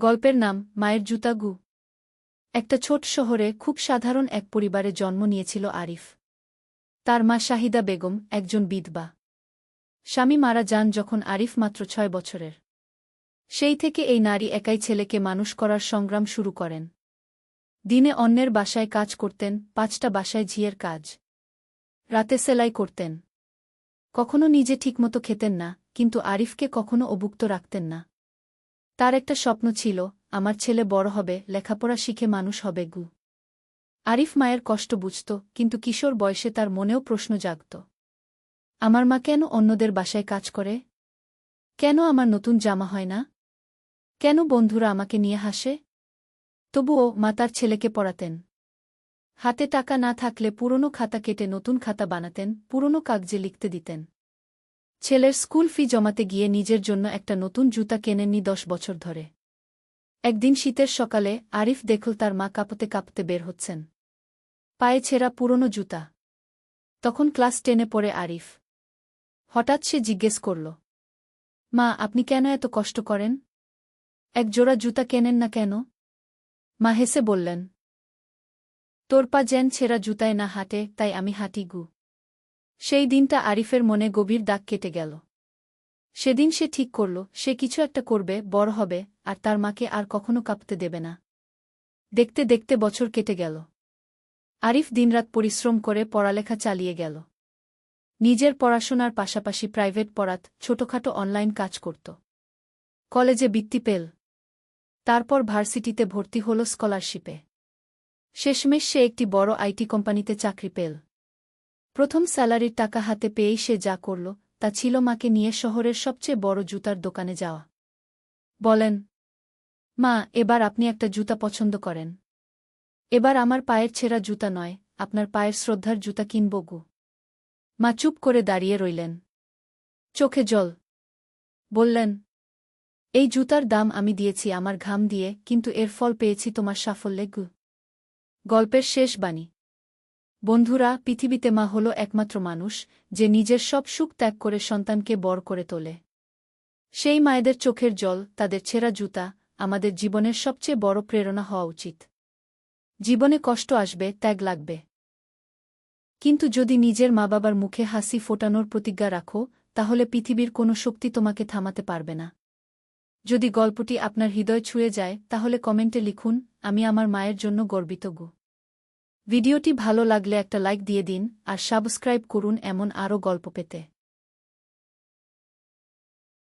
গল্পের নাম মায়ের জুতা গু। একটা ছোট শহরে খুব সাধারণ এক পরিবারে জন্ম নিয়েছিল আরিফ। তার মা শাহিদা বেগম একজন বিধবা। স্বামী মারা যান যখন আরিফ মাত্র ছয় বছরের। সেই থেকে এই নারী একাই ছেলেকে মানুষ করার সংগ্রাম শুরু করেন। দিনে অন্যের বাসায় কাজ করতেন, পাঁচটা বাসায় ঝিয়ের কাজ। রাতে সেলাই করতেন। কখনো নিজে ঠিকমতো খেতেন না, কিন্তু আরিফকে কখনো অভুক্ত রাখতেন না। তার একটা স্বপ্ন ছিল, আমার ছেলে বড় হবে, লেখাপড়া শিখে মানুষ হবে গু। আরিফ মায়ের কষ্ট বুঝত, কিন্তু কিশোর বয়সে তার মনেও প্রশ্ন জাগত। আমার মা কেন অন্যদের বাসায় কাজ করে? কেন আমার নতুন জামা হয় না? কেন বন্ধুরা আমাকে নিয়ে হাসে? তবুও মা তার ছেলেকে পড়াতেন। হাতে টাকা না থাকলে পুরনো খাতা কেটে নতুন খাতা বানাতেন, পুরনো কাগজে লিখতে দিতেন। ছেলের স্কুল ফি জমাতে গিয়ে নিজের জন্য একটা নতুন জুতা কেনেননি দশ বছর ধরে। একদিন শীতের সকালে আরিফ দেখল তার মা কাঁপতে কাঁপতে বের হচ্ছেন। পায়ে ছেঁড়া পুরনো জুতা। তখন ক্লাস টেনে পড়ে আরিফ। হঠাৎ সে জিজ্ঞেস করল, মা, আপনি কেন এত কষ্ট করেন? এক জোড়া জুতা কেনেন না কেন? মা হেসে বললেন, তোর পা যেন ছেঁড়া জুতায় না হাঁটে, তাই আমি হাঁটি গু। সেই দিনটা আরিফের মনে গভীর দাগ কেটে গেল। সেদিন সে ঠিক করল, সে কিছু একটা করবে বড় হবে, আর তার মাকে আর কখনো কাঁপতে দেবে না। দেখতে দেখতে বছর কেটে গেল। আরিফ দিনরাত পরিশ্রম করে পড়ালেখা চালিয়ে গেল। নিজের পড়াশোনার পাশাপাশি প্রাইভেট পড়াত, ছোটখাটো অনলাইন কাজ করত। কলেজে বৃত্তি পেল। তারপর ভার্সিটিতে ভর্তি হল স্কলারশিপে। শেষমেশ সে একটি বড় আইটি কোম্পানিতে চাকরি পেল। প্রথম স্যালারির টাকা হাতে পেয়েই সে যা করল, তা ছিল মাকে নিয়ে শহরের সবচেয়ে বড় জুতার দোকানে যাওয়া। বলেন, মা, এবার আপনি একটা জুতা পছন্দ করেন। এবার আমার পায়ের ছেঁড়া জুতা নয়, আপনার পায়ের শ্রদ্ধার জুতা কিনব গু মা চুপ করে দাঁড়িয়ে রইলেন। চোখে জল। বললেন, এই জুতার দাম আমি দিয়েছি আমার ঘাম দিয়ে, কিন্তু এর ফল পেয়েছি তোমার সাফল্যে গু। গল্পের শেষ বাণী। বন্ধুরা, পৃথিবীতে মা হল একমাত্র মানুষ যে নিজের সব সুখ ত্যাগ করে সন্তানকে বড় করে তোলে। সেই মায়েদের চোখের জল, তাদের ছেঁড়া জুতা আমাদের জীবনের সবচেয়ে বড় প্রেরণা হওয়া উচিত। জীবনে কষ্ট আসবে, ত্যাগ লাগবে। কিন্তু যদি নিজের মা বাবার মুখে হাসি ফোটানোর প্রতিজ্ঞা রাখো, তাহলে পৃথিবীর কোনো শক্তি তোমাকে থামাতে পারবে না। যদি গল্পটি আপনার হৃদয় ছুঁয়ে যায়, তাহলে কমেন্টে লিখুন, আমি আমার মায়ের জন্য গর্বিত গু। ভিডিওটি ভালো লাগলে একটা লাইক দিয়ে দিন আর সাবস্ক্রাইব করুন এমন আরও গল্প পেতে।